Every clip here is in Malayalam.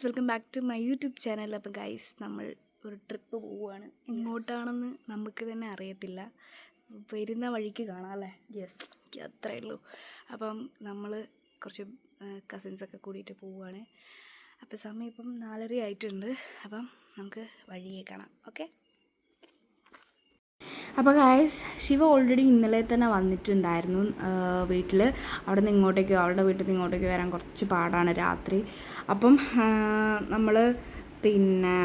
Guys welcome back to my YouTube channel. അപ്പോൾ ഗൈസ് നമ്മൾ ഒരു ട്രിപ്പ് പോവുകയാണ് എങ്ങോട്ടാണെന്ന് നമുക്ക് തന്നെ അറിയത്തില്ല. വരുന്ന വഴിക്ക് കാണാം അല്ലേ? യെസ് അത്രേ ഉള്ളൂ. അപ്പം നമ്മൾ കുറച്ച് കസിൻസൊക്കെ കൂടിയിട്ട് പോവുകയാണ് അപ്പോൾ സമയം ഇപ്പം നാലര ആയിട്ടുണ്ട് അപ്പം നമുക്ക് വഴിയെ കാണാം. ഓക്കെ അപ്പോൾ ഗായസ് ശിവ ഓൾറെഡി ഇന്നലെ തന്നെ വന്നിട്ടുണ്ടായിരുന്നു വീട്ടിൽ അവിടെ നിന്ന് ഇങ്ങോട്ടേക്ക് അവളുടെ വീട്ടിൽ നിന്ന് ഇങ്ങോട്ടേക്ക് വരാൻ കുറച്ച് പാടാണ് രാത്രി. അപ്പം നമ്മൾ പിന്നെ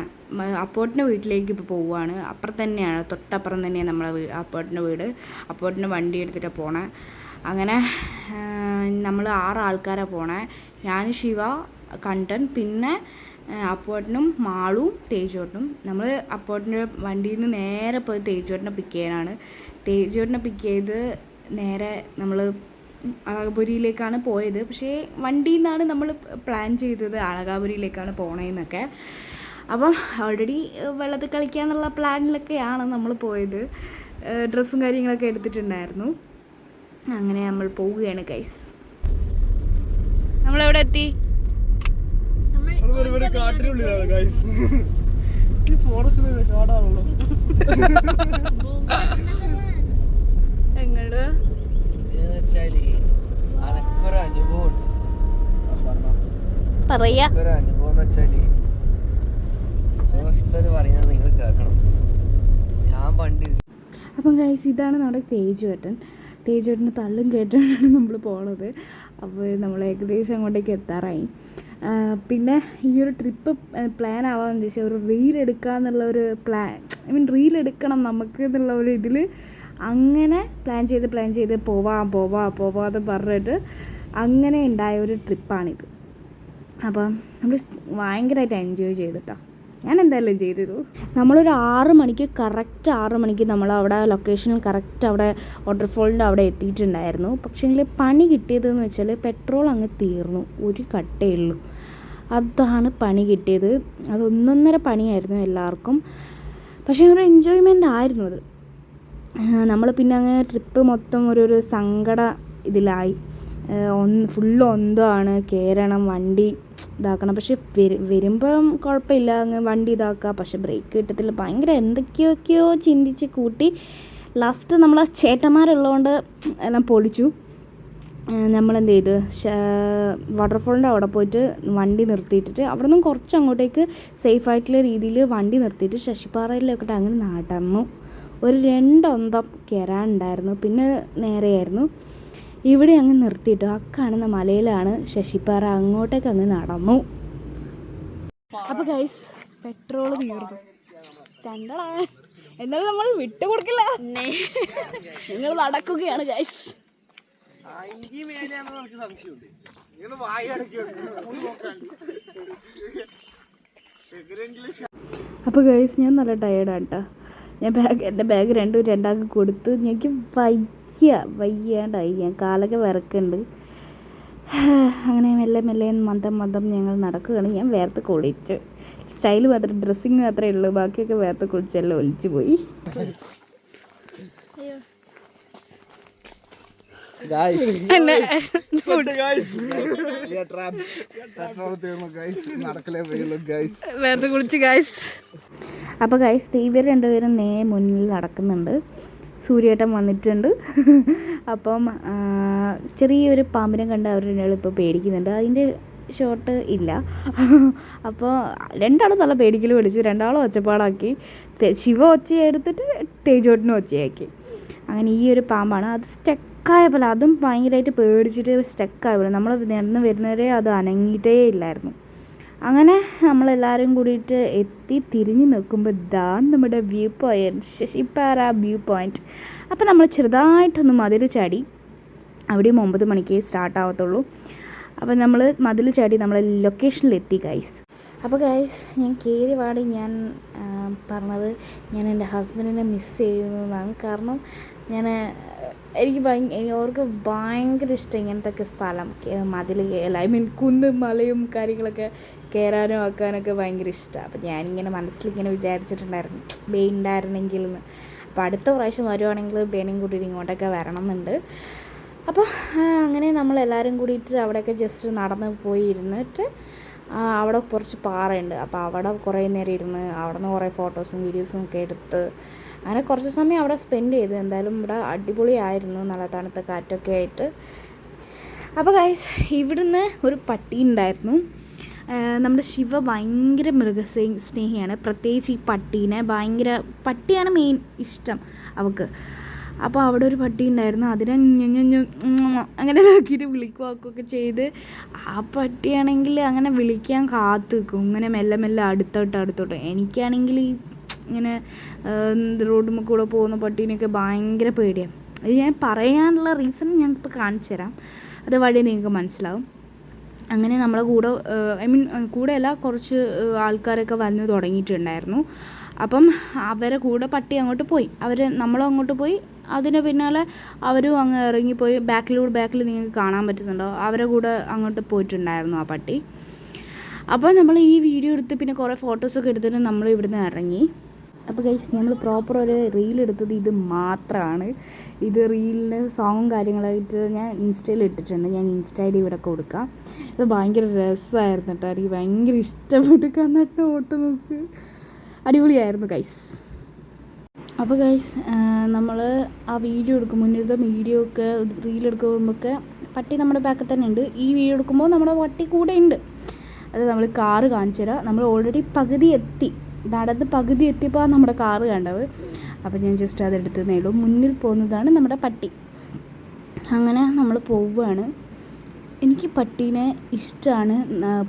അപ്പോട്ടിന്റെ വീട്ടിലേക്ക് ഇപ്പോൾ പോവുകയാണ്. അപ്പുറം തന്നെയാണ് തൊട്ടപ്പുറം തന്നെയാണ് നമ്മളെ അപ്പോട്ടിന്റെ വീട്. അപ്പോട്ടിന്റെ വണ്ടി എടുത്തിട്ട് പോണേ. അങ്ങനെ നമ്മൾ ആറ് ആൾക്കാരാണ് പോണേ. ഞാൻ ശിവ കണ്ടൻ പിന്നെ അപ്പോട്ടനും മാളും തേജോട്ടനും. നമ്മൾ അപ്പോട്ടന്റെ വണ്ടിയിൽ നിന്ന് നേരെ പോയി തേജോട്ടനെ പിക്ക് ചെയ്യാനാണ്. തേജോട്ടനെ പിക്ക് ചെയ്ത് നേരെ നമ്മൾ അളകപുരിയിലേക്കാണ് പോയത്. പക്ഷേ വണ്ടിയിൽ നിന്നാണ് നമ്മൾ പ്ലാൻ ചെയ്തത് അളകാപുരിയിലേക്കാണ് പോണേന്നൊക്കെ. അപ്പം ഓൾറെഡി വെള്ളത്തിൽ കളിക്കാന്നുള്ള പ്ലാനിലൊക്കെയാണ് നമ്മൾ പോയത്. ഡ്രസ്സും കാര്യങ്ങളൊക്കെ എടുത്തിട്ടുണ്ടായിരുന്നു. അങ്ങനെ നമ്മൾ പോവുകയാണ് കൈസ് നമ്മളെവിടെ എത്തി കാട്ടിനുള്ളിലാണ് ഗൈസ് ഈ ഫോറസ്റ്റിൽ കാടാണല്ലോ എങ്ങോട്ട് ഇതെന്ന് വെച്ചാൽ അനക്കൊരു അനുഭവം പറയാ. ഒരു അനുഭവം എന്ന് വെച്ചാൽ അവസ്ഥ പറയുന്നത് നിങ്ങൾ കേൾക്കണം. ഞാൻ പണ്ട് അപ്പം ഗൈസ് ഇതാണ് നമ്മുടെ തേജുവേട്ടൻ. തേജുവേട്ടന്റെ തള്ളും കേട്ടാണ് നമ്മൾ പോണത്. അപ്പോൾ നമ്മൾ ഏകദേശം അങ്ങോട്ടേക്ക് എത്താറായി. പിന്നെ ഈ ഒരു ട്രിപ്പ് പ്ലാൻ ആവാന്ന് വെച്ചാൽ ഒരു റീൽ എടുക്കുക എന്നുള്ള ഒരു പ്ലാൻ ഐ മീൻ റീൽ എടുക്കണം നമുക്ക് എന്നുള്ള ഒരു ഇതിൽ അങ്ങനെ പ്ലാൻ ചെയ്ത് പ്ലാൻ ചെയ്ത് പോവാം പോവാം പോവാതെ പറഞ്ഞിട്ട് അങ്ങനെ ഉണ്ടായ ഒരു ട്രിപ്പാണിത് അപ്പം നമ്മൾ ഭയങ്കരമായിട്ട് എൻജോയ് ചെയ്തിട്ടോ ഞാൻ എന്തായാലും ചെയ്തിരുന്നു നമ്മളൊരു ആറ് മണിക്ക് കറക്റ്റ് ആറ് മണിക്ക് നമ്മൾ അവിടെ ലൊക്കേഷനിൽ കറക്റ്റ് അവിടെ വാട്ടർഫോളിന്റെ അവിടെ എത്തിയിട്ടുണ്ടായിരുന്നു. പക്ഷേങ്കിൽ പണി കിട്ടിയതെന്ന് വെച്ചാൽ പെട്രോൾ അങ്ങ് തീർന്നു. ഒരു കട്ടേ ഉള്ളൂ. അതാണ് പണി കിട്ടിയത്. അത് ഒന്നൊന്നര പണിയായിരുന്നു എല്ലാവർക്കും. പക്ഷേ ഒരു എൻജോയ്മെന്റ് ആയിരുന്നു അത്. നമ്മൾ പിന്നെ അങ്ങനെ ട്രിപ്പ് മൊത്തം ഒരു ഒരു സങ്കട ഇതിലായി. ഒന്ന് ഫുള്ള് ഒന്തമാണ് കയറണം വണ്ടി ഇതാക്കണം. പക്ഷെ വരു വരുമ്പം കുഴപ്പമില്ല. അങ്ങ് വണ്ടി ഇതാക്കുക. പക്ഷെ ബ്രേക്ക് കിട്ടത്തില്ല. ഭയങ്കര എന്തൊക്കെയൊക്കെയോ ചിന്തിച്ച് കൂട്ടി. ലാസ്റ്റ് നമ്മൾ ചേട്ടന്മാരുള്ളതുകൊണ്ട് എല്ലാം പൊളിച്ചു. നമ്മളെന്ത് ചെയ്ത്? വാട്ടർഫോളിന്റെ അവിടെ പോയിട്ട് വണ്ടി നിർത്തിയിട്ടിട്ട് അവിടെ നിന്നും കുറച്ച് അങ്ങോട്ടേക്ക് സേഫ് ആയിട്ടുള്ള രീതിയിൽ വണ്ടി നിർത്തിയിട്ട് ശശിപ്പാറയിലൊക്കെ അങ്ങനെ നടന്നു. ഒരു രണ്ടൊന്തം കയറാനുണ്ടായിരുന്നു. പിന്നെ നേരെയായിരുന്നു. ഇവിടെ അങ്ങ് നിർത്തിയിട്ടു ആ കാണുന്ന മലയിലാണ് ശശിപ്പാറ അങ്ങോട്ടേക്ക് അങ്ങ് നടന്നു. അപ്പൊ ഗൈസ് പെട്രോൾ തീർന്നു. രണ്ടടാ എന്നാലും നമ്മൾ വിട്ടുകൊടുക്കില്ല നിങ്ങൾ നടക്കുകയാണ് ഗൈസ് അപ്പോൾ ഗൈസ് ഞാൻ നല്ല ടയേർഡാണ് കേട്ടോ ഞാൻ ബാഗ് എന്റെ ബാഗ് രണ്ടും രണ്ടാക്കി കൊടുത്തു എനിക്ക് വയ്യ വയ്യാണ്ടായി. ഞാൻ കാലൊക്കെ വിറക്കുന്നുണ്ട് അങ്ങനെ മെല്ലെ മെല്ലെ മന്ദം മന്ദം ഞങ്ങൾ നടക്കുകയാണ്. ഞാൻ വേർത്ത് കുളിച്ച്. സ്റ്റൈൽ മാത്രം ഡ്രസ്സിങ് മാത്രമേ ഉള്ളൂ. ബാക്കിയൊക്കെ വേർത്ത് കുളിച്ചെല്ലാം ഒലിച്ചു പോയി. അപ്പൊ വേർത്ത് കുളിച്ച് ഗൈസ് അപ്പോൾ ഇവർ രണ്ടുപേരും നേ മുന്നിൽ നടക്കുന്നുണ്ട്. സൂര്യേട്ടൻ വന്നിട്ടുണ്ട്. അപ്പം ചെറിയൊരു പാമ്പിനെ കണ്ട് അവർ രണ്ടാളും ഇപ്പോൾ പേടിക്കുന്നുണ്ട്. അതിന്റെ ഷോട്ട് ഇല്ല. അപ്പോൾ രണ്ടാളും നല്ല പേടിക്കൽ പിടിച്ചു രണ്ടാളും ഒച്ചപ്പാടാക്കി. ശിവ ഒച്ചയെടുത്തിട്ട് തേജോട്ടിനും ഒച്ചയാക്കി. അങ്ങനെ ഈ ഒരു പാമ്പാണ്. അത് സ്റ്റക്കായ പോലെ അതും ഭയങ്കരമായിട്ട് പേടിച്ചിട്ട് സ്റ്റക്കായ പോലെ. നമ്മൾ നടന്ന് വരുന്നവരെ അത് അനങ്ങിയിട്ടേ ഇല്ലായിരുന്നു. അങ്ങനെ നമ്മളെല്ലാവരും കൂടിയിട്ട് എത്തി തിരിഞ്ഞ് നിൽക്കുമ്പോൾ ഇതാ നമ്മുടെ view point Sasippara view point അപ്പോൾ നമ്മൾ ചെറുതായിട്ടൊന്ന് മതിൽ ചാടി. അവിടെയും ഒമ്പത് മണിക്ക് സ്റ്റാർട്ട് ആവത്തുള്ളൂ. അപ്പോൾ നമ്മൾ മതിൽ ചാടി നമ്മളെ ലൊക്കേഷനിലെത്തി ഗൈസ് അപ്പോൾ ഗൈസ് ഞാൻ കയറി പാടി ഞാൻ പറഞ്ഞത് ഞാൻ എന്റെ ഹസ്ബൻഡിനെ മിസ് ചെയ്യുന്നു എന്നാണ്. കാരണം ഞാൻ എനിക്ക് ഭയങ്കര അവർക്ക് ഭയങ്കര ഇഷ്ടം ഇങ്ങനത്തെ ഒക്കെ സ്ഥലം. മതിൽ ഐ മീൻ കുന്നും മലയും കാര്യങ്ങളൊക്കെ കയറാനും ആക്കാനൊക്കെ ഭയങ്കര ഇഷ്ടമാണ് അപ്പോൾ ഞാനിങ്ങനെ മനസ്സിലിങ്ങനെ വിചാരിച്ചിട്ടുണ്ടായിരുന്നു. ബേ ഉണ്ടായിരുന്നെങ്കിൽ എന്ന് അപ്പോൾ അടുത്ത പ്രാവശ്യം വരുവാണെങ്കിൽ ബേനും കൂടി ഇങ്ങോട്ടൊക്കെ വരണം എന്നുണ്ട് അപ്പോൾ അങ്ങനെ നമ്മൾ എല്ലാവരും കൂടിയിട്ട് അവിടെയൊക്കെ ജസ്റ്റ് നടന്ന് പോയി ഇരുന്നിട്ട് അവിടെ കുറച്ച് പാറയുണ്ട്. അപ്പോൾ അവിടെ കുറേ നേരം ഇരുന്ന് അവിടെ നിന്ന് കുറേ ഫോട്ടോസും വീഡിയോസും ഒക്കെ എടുത്ത് അങ്ങനെ കുറച്ച് സമയം അവിടെ സ്പെൻഡ് ചെയ്ത് എന്തായാലും ഇവിടെ അടിപൊളിയായിരുന്നു. നല്ല തണുത്ത കാറ്റൊക്കെ ആയിട്ട്. അപ്പോൾ ഗൈസ് ഇവിടുന്ന് ഒരു പട്ടി ഉണ്ടായിരുന്നു. നമ്മുടെ ശിവ ഭയങ്കര മൃഗസ്നേ സ്നേഹിയാണ്. പ്രത്യേകിച്ച് ഈ പട്ടീനെ ഭയങ്കര പട്ടിയാണ് മെയിൻ ഇഷ്ടം അവൾക്ക് അപ്പോൾ അവിടെ ഒരു പട്ടി ഉണ്ടായിരുന്നു. അതിനെ ഞഞ്ഞു അങ്ങനെ ആക്കിയിട്ട് വിളിക്കുവാക്കുകയൊക്കെ ചെയ്ത് ആ പട്ടിയാണെങ്കിൽ അങ്ങനെ വിളിക്കാൻ കാത്തു നിൽക്കും ഇങ്ങനെ മെല്ലെ മെല്ലെ അടുത്തോട്ട് അടുത്തോട്ട്. എനിക്കാണെങ്കിൽ ഇങ്ങനെ റോഡിൽ കൂടെ പോകുന്ന പട്ടീനെയൊക്കെ ഭയങ്കര പേടിയാണ് അത് ഞാൻ പറയാനുള്ള റീസൺ ഞാൻ ഇപ്പോൾ കാണിച്ചു തരാം അത് വഴി നിങ്ങൾക്ക് മനസ്സിലാവും. അങ്ങനെ നമ്മളെ കൂടെ ഐ മീൻ കൂടെയല്ല കുറച്ച് ആൾക്കാരൊക്കെ വന്ന് തുടങ്ങിയിട്ടുണ്ടായിരുന്നു. അപ്പം അവരെ കൂടെ പട്ടി അങ്ങോട്ട് പോയി. അവർ നമ്മളും അങ്ങോട്ട് പോയി. അതിന് പിന്നാലെ അവരും അങ്ങ് ഇറങ്ങിപ്പോയി. ബാക്കിലൂടെ ബാക്കിൽ നിങ്ങൾക്ക് കാണാൻ പറ്റുന്നുണ്ടോ? അവരെ കൂടെ അങ്ങോട്ട് പോയിട്ടുണ്ടായിരുന്നു ആ പട്ടി. അപ്പോൾ നമ്മൾ ഈ വീഡിയോ എടുത്ത് പിന്നെ കുറേ ഫോട്ടോസൊക്കെ എടുത്തിട്ട് നമ്മൾ ഇവിടുന്ന് ഇറങ്ങി. അപ്പോൾ ഗൈസ് നമ്മൾ പ്രോപ്പർ ഒരു റീൽ എടുത്തത് ഇത് മാത്രമാണ് ഇത് റീലിന് സോങ്ങും കാര്യങ്ങളായിട്ട് ഞാൻ ഇൻസ്റ്റയിൽ ഇട്ടിട്ടുണ്ട്. ഞാൻ ഇൻസ്റ്റ ഐ ഡി ഇവിടെ കൊടുക്കാം. ഇത് ഭയങ്കര രസമായിരുന്നു കേട്ടോ. എനിക്ക് ഭയങ്കര ഇഷ്ടപ്പെട്ട്. കണ്ണട്ട് ഓട്ട് നോക്ക്. അടിപൊളിയായിരുന്നു ഗൈസ് അപ്പോൾ ഗൈസ് നമ്മൾ ആ വീഡിയോ എടുക്കും. മുന്നിലത്തെ വീഡിയോ ഒക്കെ റീൽ എടുക്കുമ്പോഴൊക്കെ പട്ടി നമ്മുടെ ബാക്കിൽ തന്നെ ഉണ്ട്. ഈ വീഡിയോ എടുക്കുമ്പോൾ നമ്മുടെ പട്ടി കൂടെ ഉണ്ട്. അത് നമ്മൾ കാറ് കാണിച്ചു തരാം നമ്മൾ ഓൾറെഡി പകുതി എത്തി. നടന്ന് പകുതി എത്തിയപ്പോൾ നമ്മുടെ കാറ് കണ്ടത്. അപ്പോൾ ഞാൻ ജസ്റ്റ് അതെടുത്ത് നേടും. മുന്നിൽ പോകുന്നതാണ് നമ്മുടെ പട്ടി. അങ്ങനെ നമ്മൾ പോവുകയാണ്. എനിക്ക് പട്ടീനെ ഇഷ്ടമാണ്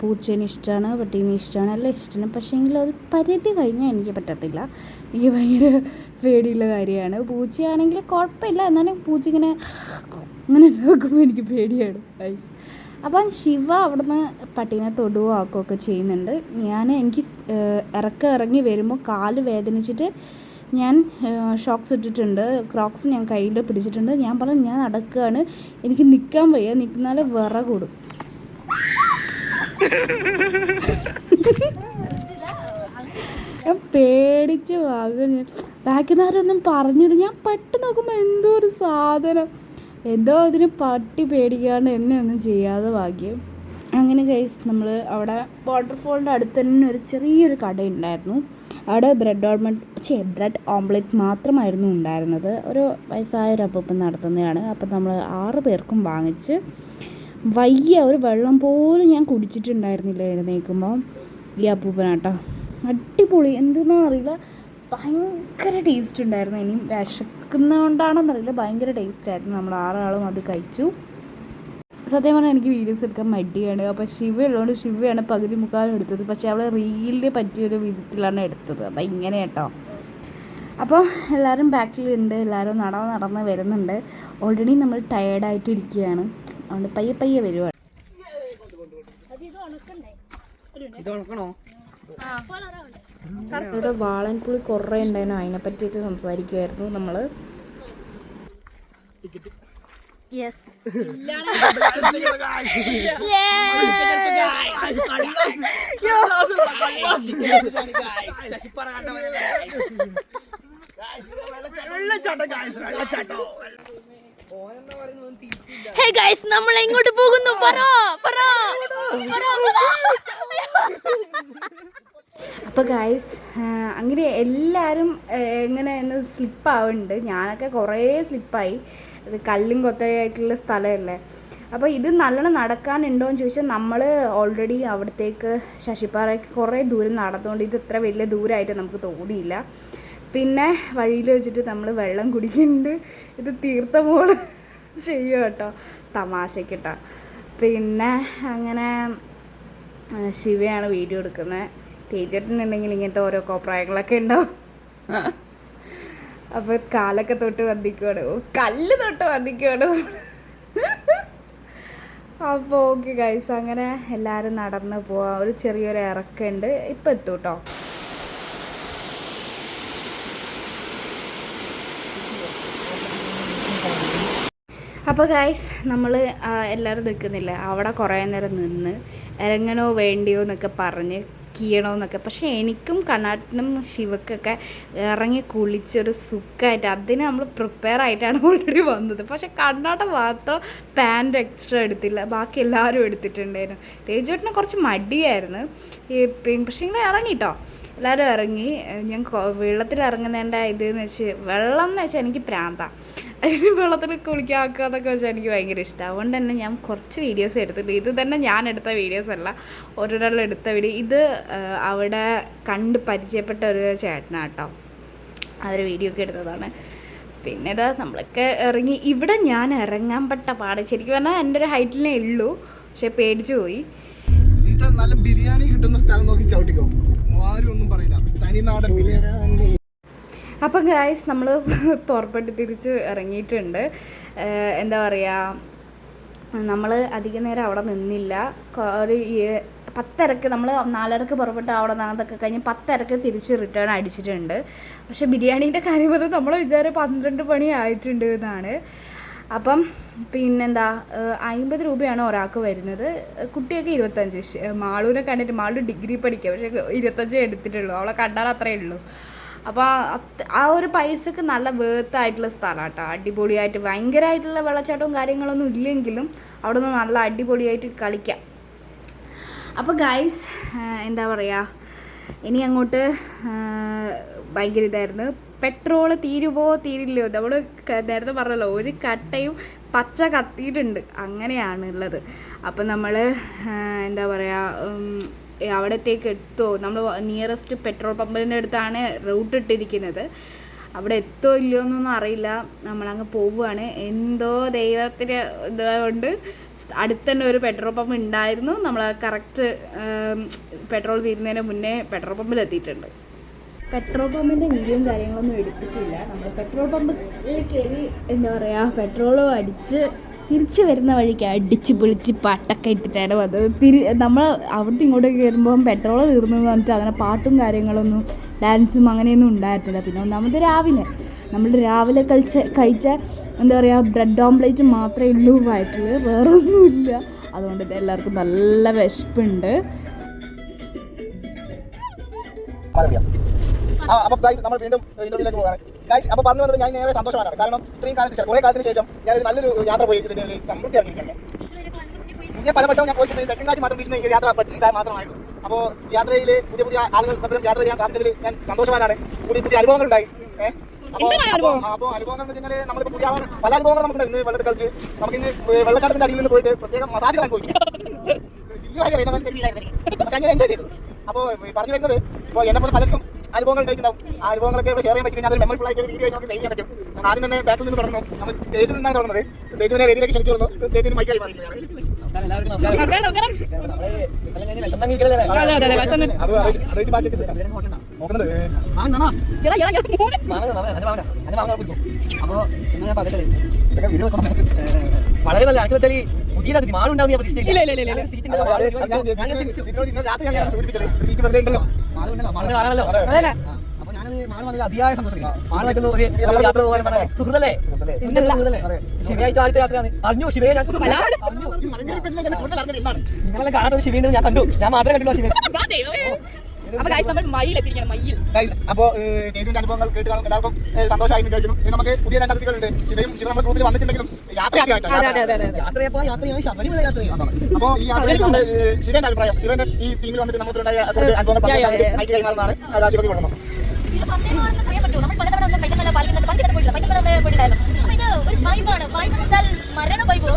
പൂച്ചേനെ ഇഷ്ടമാണ് പട്ടീനെ ഇഷ്ടമാണ് എല്ലാം ഇഷ്ടമാണ് പക്ഷേങ്കിൽ ഒരു പരിധി കഴിഞ്ഞാൽ എനിക്ക് പറ്റത്തില്ല. എനിക്ക് ഭയങ്കര പേടിയുള്ള കാര്യമാണ്. പൂച്ചയാണെങ്കിൽ കുഴപ്പമില്ല. എന്നാലും പൂച്ച ഇങ്ങനെ ഇങ്ങനെ നോക്കുമ്പോൾ എനിക്ക് പേടിയാണ്. അപ്പം ശിവ അവിടുന്ന് പട്ടീനെ തൊടുവോ ആക്കുകയൊക്കെ ചെയ്യുന്നുണ്ട്. ഞാൻ എനിക്ക് ഇറക്ക ഇറങ്ങി വരുമ്പോൾ കാൽ വേദനിച്ചിട്ട് ഞാൻ ഷോക്സ് ഇട്ടിട്ടുണ്ട്. ക്രോക്സ് ഞാൻ കയ്യിൽ പിടിച്ചിട്ടുണ്ട്. ഞാൻ പറഞ്ഞു ഞാൻ നടക്കുകയാണ്. എനിക്ക് നിൽക്കാൻ വയ്യ. നിൽക്കുന്നാലേ വിറ കൂടും. ഞാൻ പേടിച്ച് വാങ്ങുന്നു ബാക്കിൽ നിന്നൊന്നും പറഞ്ഞിട്ട് ഞാൻ പെട്ടെന്ന് നോക്കുമ്പോൾ എന്തോ ഒരു സാധനം. എന്തോ അതിന് പട്ടി പേടിക്കാണ്ട് എന്നെ ഒന്നും ചെയ്യാതെ ഭാഗ്യം. അങ്ങനെ കൈസ് നമ്മൾ അവിടെ വാട്ടർഫോളിന്റെ അടുത്ത് തന്നെ ഒരു ചെറിയൊരു കടയുണ്ടായിരുന്നു. അവിടെ ബ്രെഡ് ഓംലെറ്റ് ചേ ബ്രെഡ് ഓംലെറ്റ് മാത്രമായിരുന്നു ഉണ്ടായിരുന്നത്. ഒരു വയസ്സായൊരു അപ്പം നടത്തുന്നതാണ്. അപ്പം നമ്മൾ ആറ് പേർക്കും വാങ്ങിച്ച് വയ്യ ഒരു വെള്ളം പോലും ഞാൻ കുടിച്ചിട്ടുണ്ടായിരുന്നില്ല എഴുന്നേൽക്കുമ്പോൾ ഈ അപ്പൂപ്പനാട്ടോ. അടിപൊളി എന്തെന്നാ അറിയില്ല. ഭയങ്കര ടേസ്റ്റ് ഉണ്ടായിരുന്നു. ഇനി വിശക്കുന്നതുകൊണ്ടാണെന്നറിയില്ല ഭയങ്കര ടേസ്റ്റ് ആയിരുന്നു. നമ്മൾ ആറാളും അത് കഴിച്ചു. സത്യം പറഞ്ഞാൽ എനിക്ക് വീഡിയോസ് എടുക്കാൻ മടിയാണ്. അപ്പോൾ ശിവ ഉള്ളതുകൊണ്ട് ശിവയാണ് പകുതി മുക്കാലും എടുത്തത്. പക്ഷേ അവളെ റീലിന് പറ്റിയൊരു വിധത്തിലാണ് എടുത്തത്. അപ്പം ഇങ്ങനെ കേട്ടോ. അപ്പോൾ എല്ലാവരും ബാക്കിലുണ്ട് എല്ലാവരും നടന്ന് നടന്ന് വരുന്നുണ്ട്. ഓൾറെഡി നമ്മൾ ടയേർഡായിട്ട് ഇരിക്കുകയാണ് അതുകൊണ്ട് പയ്യെ പയ്യെ വരുവാണ് ഇത് ഉണക്കണോ? ഇവിടെ വാളൻപുളി കുറേ ഉണ്ടായിരുന്നു. അതിനെ പറ്റിയിട്ട് സംസാരിക്കുമായിരുന്നു നമ്മൾ യെസ് ഹേ ഗൈസ് നമ്മൾ എങ്ങോട്ട് പോകുന്നു? പറ പറ പറ, അപ്പോൾ ഗായ്സ് അങ്ങനെ എല്ലാവരും എങ്ങനെ എന്ന് സ്ലിപ്പാവുന്നുണ്ട് ഞാനൊക്കെ കുറേ സ്ലിപ്പായി ഇത് കല്ലും കൊത്തരയായിട്ടുള്ള സ്ഥലമല്ലേ അപ്പോൾ ഇത് നല്ലോണം നടക്കാനുണ്ടോ എന്ന് ചോദിച്ചാൽ നമ്മൾ ഓൾറെഡി അവിടത്തേക്ക് ശശിപ്പാറയ്ക്ക് കുറേ ദൂരം നടന്നുകൊണ്ട് ഇത് ഇത്ര വലിയ ദൂരമായിട്ട് നമുക്ക് തോന്നിയില്ല. പിന്നെ വഴിയിൽ വെച്ചിട്ട് നമ്മൾ വെള്ളം കുടിക്കുന്നുണ്ട് ഇത് തീർത്ഥമോൾ ചെയ്യും കേട്ടോ തമാശക്കിട്ടോ. പിന്നെ അങ്ങനെ ശിവയാണ് വീഡിയോ എടുക്കുന്നത് തേജേട്ടനുണ്ടെങ്കിൽ ഇങ്ങനത്തെ ഓരോ കോപ്രായങ്ങളൊക്കെ ഉണ്ടാവും. അപ്പോൾ കാലൊക്കെ തൊട്ട് വന്ദിക്കുവാണ്. കല്ല് തൊട്ട് വന്ദിക്കുവാണ്. അപ്പോൾ ഓക്കെ ഗൈസ് അങ്ങനെ എല്ലാരും നടന്നു പോവാം. ഒരു ചെറിയൊരു ഇറക്കമുണ്ട്. ഇപ്പം എത്തും കേട്ടോ അപ്പോൾ ഗൈസ് നമ്മൾ എല്ലാവരും നിൽക്കുന്നില്ല. അവിടെ കുറേ നേരം നിന്ന്. ഇറങ്ങണോ വേണ്ടിയോ എന്നൊക്കെ പറഞ്ഞ് ചെയ്യണമെന്നൊക്കെ പക്ഷേ എനിക്കും കണ്ണാട്ടിനും ശിവക്കൊക്കെ ഇറങ്ങി കുളിച്ചൊരു സുഖമായിട്ട് അതിന് നമ്മൾ പ്രിപ്പയർ ആയിട്ടാണ് ഓൾറെഡി വന്നത്. പക്ഷേ കണ്ണാട്ടം മാത്രം പാന്റ് എക്സ്ട്രാ എടുത്തില്ല. ബാക്കി എല്ലാവരും എടുത്തിട്ടുണ്ടായിരുന്നു. തേജുവേട്ടന് കുറച്ച് മടിയായിരുന്നു. പക്ഷേ ഇങ്ങനെ ഇറങ്ങിട്ടോ. എല്ലാവരും ഇറങ്ങി. ഞാൻ വെള്ളത്തിൽ ഇറങ്ങുന്നതിന്റെ ഇതെന്ന് വെച്ച് വെള്ളം എന്ന് വെച്ചാൽ എനിക്ക് പ്രാന്ത. അതിന് വെള്ളത്തിൽ കുളിക്കാക്കുക എന്നൊക്കെ വെച്ചാൽ എനിക്ക് ഭയങ്കര ഇഷ്ടമാണ് അതുകൊണ്ട് തന്നെ ഞാൻ കുറച്ച് വീഡിയോസ് എടുത്തിട്ടുണ്ട്. ഇത് തന്നെ ഞാൻ എടുത്ത വീഡിയോസ് അല്ല. ഓരോരാളും എടുത്ത വീഡിയോ ഇത് അവിടെ കണ്ട് പരിചയപ്പെട്ട ഒരു ചേട്ടനാട്ടോ അവർ വീഡിയോ ഒക്കെ എടുത്തതാണ്. പിന്നെ ഇതാ നമ്മളൊക്കെ ഇറങ്ങി. ഇവിടെ ഞാൻ ഇറങ്ങാൻ പെട്ട പാട്. ശരിക്കും പറഞ്ഞാൽ എന്റെ ഒരു ഹൈറ്റിലേ ഉള്ളൂ. പക്ഷെ പേടിച്ചു പോയി. ഇത് നല്ല ബിരിയാണി കിട്ടുന്ന സ്ഥലം നോക്കി ചവിട്ടിക്കോ. ആരും ഒന്നും പറയില്ല. തനിനാടൻ ബിരിയാണി. അപ്പം ഗായ്സ് നമ്മൾ പുറപ്പെട്ട് തിരിച്ച് ഇറങ്ങിയിട്ടുണ്ട്. എന്താ പറയുക നമ്മൾ അധിക നേരം അവിടെ നിന്നില്ല. ഒരു പത്തരക്ക് നമ്മൾ നാലരക്ക് പുറപ്പെട്ട് അവിടെ നിന്നതൊക്കെ കഴിഞ്ഞ് പത്തരക്ക് തിരിച്ച് റിട്ടേൺ അടിച്ചിട്ടുണ്ട്. പക്ഷേ ബിരിയാണീന്റെ കാര്യം പറഞ്ഞാൽ നമ്മളെ വിചാരം പന്ത്രണ്ട് മണി ആയിട്ടുണ്ട് എന്നാണ്. അപ്പം പിന്നെന്താ അമ്പത് രൂപയാണ് ഒരാൾക്ക് വരുന്നത്. കുട്ടിയൊക്കെ ഇരുപത്തഞ്ച്. മാളൂനെ കണ്ടിട്ട് മാളു ഡിഗ്രി പഠിക്കുക. പക്ഷേ ഇരുപത്തഞ്ചേ എടുത്തിട്ടുള്ളൂ. അവളെ കണ്ടാൽ അത്രയേ ഉള്ളൂ. അപ്പോൾ ആ ഒരു പൈസക്ക് നല്ല വേർത്ത് ആയിട്ടുള്ള സ്ഥലമാണ് കേട്ടോ അടിപൊളിയായിട്ട് ഭയങ്കരമായിട്ടുള്ള വെള്ളച്ചാട്ടവും കാര്യങ്ങളൊന്നും ഇല്ലെങ്കിലും അവിടെ നിന്ന് നല്ല അടിപൊളിയായിട്ട് കളിക്കാം. അപ്പോൾ ഗൈസ് എന്താ പറയുക ഇനി അങ്ങോട്ട് ഭയങ്കര ഇതായിരുന്നു. പെട്രോൾ തീരുമോ തീരില്ലയോ? നമ്മൾ നേരത്തെ പറഞ്ഞല്ലോ ഒരു കട്ടയും പച്ച കത്തിയിട്ടുണ്ട്. അങ്ങനെയാണ് ഉള്ളത് അപ്പം നമ്മൾ എന്താ പറയുക അവിടത്തേക്ക് എത്തുമോ നമ്മൾ നിയറസ്റ്റ് പെട്രോൾ പമ്പിന്റെ അടുത്താണ് റൂട്ട് ഇട്ടിരിക്കുന്നത്. അവിടെ എത്തോ ഇല്ലയോ എന്നൊന്നും അറിയില്ല. നമ്മളങ്ങ് പോവുകയാണ്. എന്തോ ദൈവത്തിന് ഇതുകൊണ്ട് അടുത്ത് തന്നെ ഒരു പെട്രോൾ പമ്പ് ഉണ്ടായിരുന്നു. നമ്മൾ കറക്റ്റ് പെട്രോൾ തീരുന്നതിന് മുന്നേ പെട്രോൾ പമ്പിൽ എത്തിയിട്ടുണ്ട്. പെട്രോൾ പമ്പിന്റെ വീഡിയോയും കാര്യങ്ങളൊന്നും എടുത്തിട്ടില്ല. നമ്മൾ പെട്രോൾ പമ്പിൽ കയറി എന്താ പറയുക പെട്രോളും അടിച്ച് തിരിച്ചു വരുന്ന വഴിക്ക് അടിച്ച് പൊളിച്ച് പാട്ടൊക്കെ ഇട്ടിട്ടാണ് വന്നത്. തിരി നമ്മൾ അവിടുത്തെ ഇങ്ങോട്ടേക്ക് കയറുമ്പം പെട്രോൾ തീർന്നു എന്ന് പറഞ്ഞിട്ട് അങ്ങനെ പാട്ടും കാര്യങ്ങളൊന്നും ഡാൻസും അങ്ങനെയൊന്നും ഉണ്ടായിരുന്നില്ല. പിന്നെ ഒന്നാമത് രാവിലെ. നമ്മൾ രാവിലെ കഴിച്ച കഴിച്ച എന്താ പറയുക ബ്രെഡ് ഓംപ്ലേറ്റ് മാത്രമേ ഉള്ളൂ വയറ്റിൽ വേറെ ഒന്നുമില്ല അതുകൊണ്ട് എല്ലാവർക്കും നല്ല വിശപ്പുണ്ട്. ആ അപ്പൊ ഗൈസ് നമ്മൾ വീണ്ടും ഇന്റർവ്യൂലേക്ക് പോകാനാണ് ഗൈസ് അപ്പൊ പറഞ്ഞു വന്നത് ഞാൻ നേരെ സന്തോഷമാണ് കാരണം ഇത്രയും കാലത്തിന് കുറെ കാലത്തിന് ശേഷം ഞാൻ ഒരു നല്ലൊരു യാത്ര പോയി ഇതിന്റെ ഒരു സമൃദ്ധി ഇറങ്ങിയിരിക്കുന്നത് ഞാൻ പലവട്ടം ഞാൻ പോയിട്ട് തെക്കങ്കാറ്റ് മാത്രം വീശുന്ന ഈ യാത്ര പറ്റി- ഇതാ മാത്രമായിരുന്നു അപ്പോൾ യാത്രയിൽ പുതിയ പുതിയ ആളുകൾ യാത്ര ചെയ്യാൻ സാധിച്ചതിൽ ഞാൻ സന്തോഷവാനാണ്. പുതിയ പുതിയ അനുഭവങ്ങൾ ഉണ്ടായി ഏഹ് അപ്പോൾ അനുഭവങ്ങൾ എന്ന് വെച്ചാൽ നമ്മളിപ്പോൾ പുതിയ പല അനുഭവങ്ങൾ നമുക്ക് ഇന്ന് വെള്ളത്തിൽ കളിച്ച് നമുക്ക് ഇന്ന് വെള്ളച്ചാട്ടത്തിന്റെ അടിയിൽ നിന്ന് പോയിട്ട് പ്രത്യേക മസാജ് അനുഭവിച്ചു പക്ഷെ അങ്ങനെ എൻജോയ് ചെയ്തു. അപ്പോൾ പറഞ്ഞു വരുന്നത് ഇപ്പോൾ എന്നെ പോലെ പലർക്കും അനുഭവങ്ങൾ ഉണ്ടായിട്ടുണ്ടാവും ആ അനുഭവങ്ങളൊക്കെ ഷെയർ ചെയ്യാൻ പറ്റി കഴിഞ്ഞാൽ മെമ്മറി ഫുൾ ആയിട്ട് വീഡിയോ നമുക്ക് സേവ് ചെയ്യാൻ പറ്റും ആദ്യം തന്നെ ബാക്കിൽ നിന്ന് തുടർന്നു നമ്മൾ തേജിൽ നിന്നാണ് തുടങ്ങുന്നത് തേജിനെ വേദിയിലേക്ക് ക്ഷണിച്ചു വന്നു തേജിന് മൈക്കായി മാറിയിരിക്കുകയാണ് ഇതൊക്കെ വീഡിയോ വളരെ നല്ല ആക്കി വെച്ചാൽ പുതിയ മാളുണ്ടാവും ഞാൻ പ്രതീക്ഷിച്ചില്ല സീറ്റ് വെറുതെ ഉണ്ടല്ലോ അപ്പൊ ഞാനത് മാൾ വന്നത് അതിയായ സന്തോഷം മാളായിട്ട് ഒരു യാത്ര പോകാൻ സുഹൃത്തല്ലേ? ആദ്യത്തെ യാത്രയാണ്. അറിഞ്ഞു? ശിവയെ ഞാൻ ഞാൻ കൂടുതൽ അറിഞ്ഞത് എന്നാണ് നിങ്ങളെല്ലാം കാണാത്ത ഒരു ശിവയുണ്ട് ഞാൻ കണ്ടു. ഞാൻ മാത്രമേ കണ്ടുള്ളൂ ശിവൻ അപ്പൊ ഗൈസ് നമ്മൾ മയിൽ എത്തിയിരിക്കണം മയിൽ. Guys, അപ്പോൾ കേസുവിന്റെ അനുഭവങ്ങൾ കേട്ട് കാണും എല്ലാവർക്കും സന്തോഷമായി വിചാരിക്കുന്നു. ഇനി നമുക്ക് പുതിയ രണ്ട് അതിഥികളുണ്ട്. ശിവയും ശിവ നമ്മുടെ ഗ്രൂപ്പിൽ വന്നിട്ടുണ്ടെങ്കിലും യാത്ര ആദ്യമായിട്ടാണ് യാത്രയപ്പോ യാത്രയായി ശബരിമല യാത്രയാണ് അപ്പോ ഈ യാത്രയിൽ നമ്മുടെ ഏഹ്, ശിവന്റെ അഭിപ്രായം. ശിവന്റെ ഈ ടീമിൽ വന്നിട്ട് നമുക്കുണ്ടായ കുറച്ച് അനുഭവങ്ങൾ കൈമാറുന്നതാണ്. ശിവക്ക് കൊടുക്കുന്നു ഇത് പ്രത്യേകമാണെന്ന് പറയാൻ പറ്റുമോ? നമ്മൾ പലതവണ നമ്മൾ പൈതമല പാലിക്കുന്നുണ്ട് പഞ്ചകട പോയിട്ടില്ല. പൈതമല പോയിട്ടുണ്ടായിരുന്നു. അപ്പൊ ഇത് ഒരു വൈബാണ് വൈബ് എന്ന് മരണ വൈബ്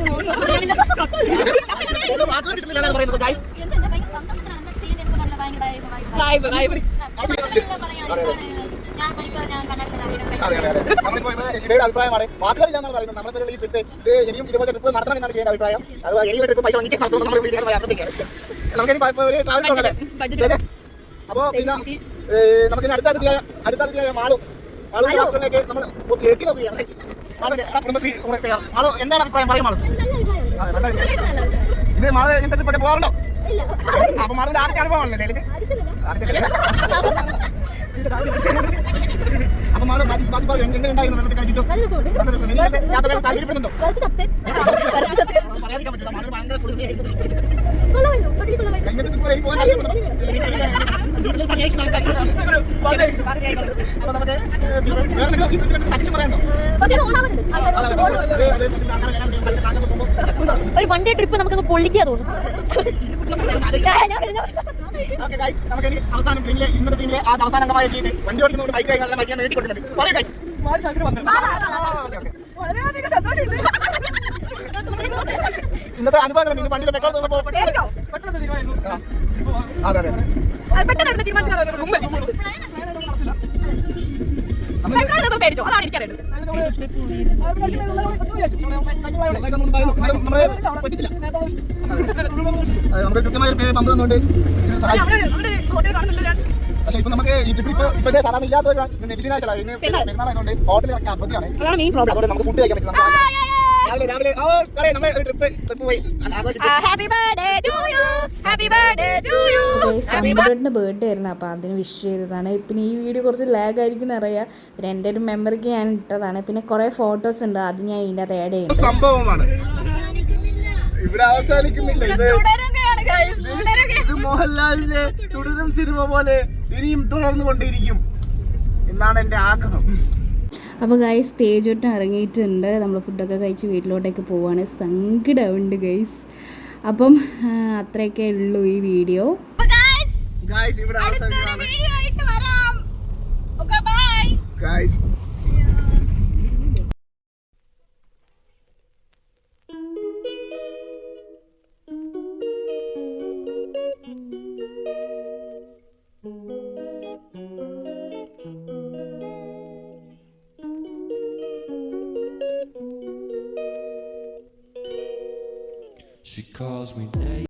വാക്കുകൾ കിട്ടുന്നില്ല എന്നാണ് പറയുന്നത് ഗൈസ് എന്താ എന്താ ഭയങ്കര സന്തോഷത്തിലാണ് എന്താ ഞാൻ അഭിപ്രായമാണ് എന്നാണ് പറയുന്നത് നമ്മളെ പേരുള്ള ഈ ട്രിപ്പ് ഇത് ഇനിയും ഇതുപോലെ ട്രിപ്പ് നടത്തണം എന്നാണ് അഭിപ്രായം ട്രിപ്പ് പൈസ വാങ്ങിക്കാൻ നമ്മൾ വീട്ടിൽ യാത്രയ്ക്ക് നമുക്കിനി ഇപ്പൊ ഒരു ട്രാവൽസ് ഉണ്ടല്ലേ അപ്പോ പിന്നെ ഏഹ്, നമുക്കിനി അടുത്ത അതിഥിയായ അടുത്ത അതിഥിയായ മാളും നമ്മൾ എത്തി നോക്കുകയാണ് മാളുടെ ആ കുടുംബശ്രീ ഉണർത്തുകയാണ്. മാളു എന്താണ് അഭിപ്രായം പറയും മാളു. ഇത് മാൾ ഇങ്ങനത്തെ ട്രിപ്പൊക്കെ പോകാറുണ്ടോ അപ്പൊ മാളുടെ ആദ്യത്തെ അനുഭവമാണല്ലേ അപ്പൊ മാൾ ബാക്കി ബാക്കി പറയൂ എങ്ങനെ ഉണ്ടായിരുന്നു വെള്ളത്തിൽ കളിച്ചിട്ടും നല്ല ഇങ്ങനത്തെ യാത്രകൾ താല്പര്യപ്പെടുന്നുണ്ടോ പറയാതിരിക്കാൻ പറ്റില്ല മാൾ ഭയങ്കര അപ്പൊ നമുക്ക് വേറെ സജഷൻ പറയാനുണ്ടോ? അതെ, അതെ, ഒരു വൺ ഡേ ട്രിപ്പ് നമുക്ക് പൊള്ളിക്കാ തോന്നുന്നു. ഓക്കെ ഗൈസ് നമുക്ക് ഇനി അവസാനം ഇന്നത്തെ ട്രെയിനിലെ ആ അവസാന അംഗമായ ചെയ്ത് വണ്ടി ഓടിക്കുന്നതുകൊണ്ട് ബൈക്ക് കഴിഞ്ഞാൽ ബൈക്ക് ഞാൻ കൊടുക്കുന്നുണ്ട് പറയൂ ഗൈസ് മാറി സാക്ഷ്യം പറഞ്ഞു വളരെയധികം സന്തോഷമുണ്ട്. ഇന്നത്തെ അനുഭവങ്ങൾ നിങ്ങൾ വണ്ടിയിൽ പെട്രോൾ തോന്നുമ്പോൾ അതെ അതെ. പെട്ടെന്ന് തീരുമാനത്തിലാണ് നമുക്ക് കൃത്യമായ ഒരു പമ്പ് തന്നുകൊണ്ട് പക്ഷേ ഇപ്പൊ നമുക്ക് ഇപ്പോഴത്തെ സാധാരണ ഇല്ലാത്ത ഇന്ന് പെരുന്നാളായതുകൊണ്ട് ഹോട്ടലിൽ അതുകൊണ്ട് നമുക്ക് ഫുഡ് കഴിക്കാൻ രാവിലെ രാവിലെ ട്രിപ്പ് ട്രിപ്പ് പോയി. ആഘോഷിച്ചു happy birthday to you happy birthday to you അമ്പൂട്ടന്റെ birthday ആയിരുന്നു. അപ്പോൾ അതിന് വിഷ് ചെയ്തതാണ്. പിന്നെ ഈ വീഡിയോ കുറച്ച് ലാഗ് ആയിരിക്കും അറിയാം പിന്നെ എന്റെ ഒരു മെമ്മറിക്ക് ഞാൻ ഇട്ടതാണ്. പിന്നെ കുറേ ഫോട്ടോസ് ഉണ്ട്. അത് ഞാൻ ഇതിന്റെ അത് ആഡ് ചെയ്യുന്നുണ്ട് സംഭവമാണ്. ഇവിടെ അവസാനിക്കുന്നില്ല. ഇത് മോഹൻലാലിന്റെ തുടരും സിനിമ പോലെ ഇനിയും തുടർന്നു കൊണ്ടിരിക്കും എന്നാണ് എന്റെ ആഗ്രഹം. അപ്പോൾ ഗൈസ് തേജോട്ടം ഇറങ്ങിയിട്ടുണ്ട്. നമ്മൾ ഫുഡൊക്കെ കഴിച്ച് വീട്ടിലോട്ടേക്ക് പോവാണ്. സങ്കടമുണ്ട് ഗൈസ് അപ്പം അത്രയൊക്കെ ഉള്ളൂ ഈ വീഡിയോ. ഗായ്സ് ഇവിടെ അവസാനിക്കുകയാണ്. വീഡിയോ ആയിട്ട് വരാം. Okay bye guys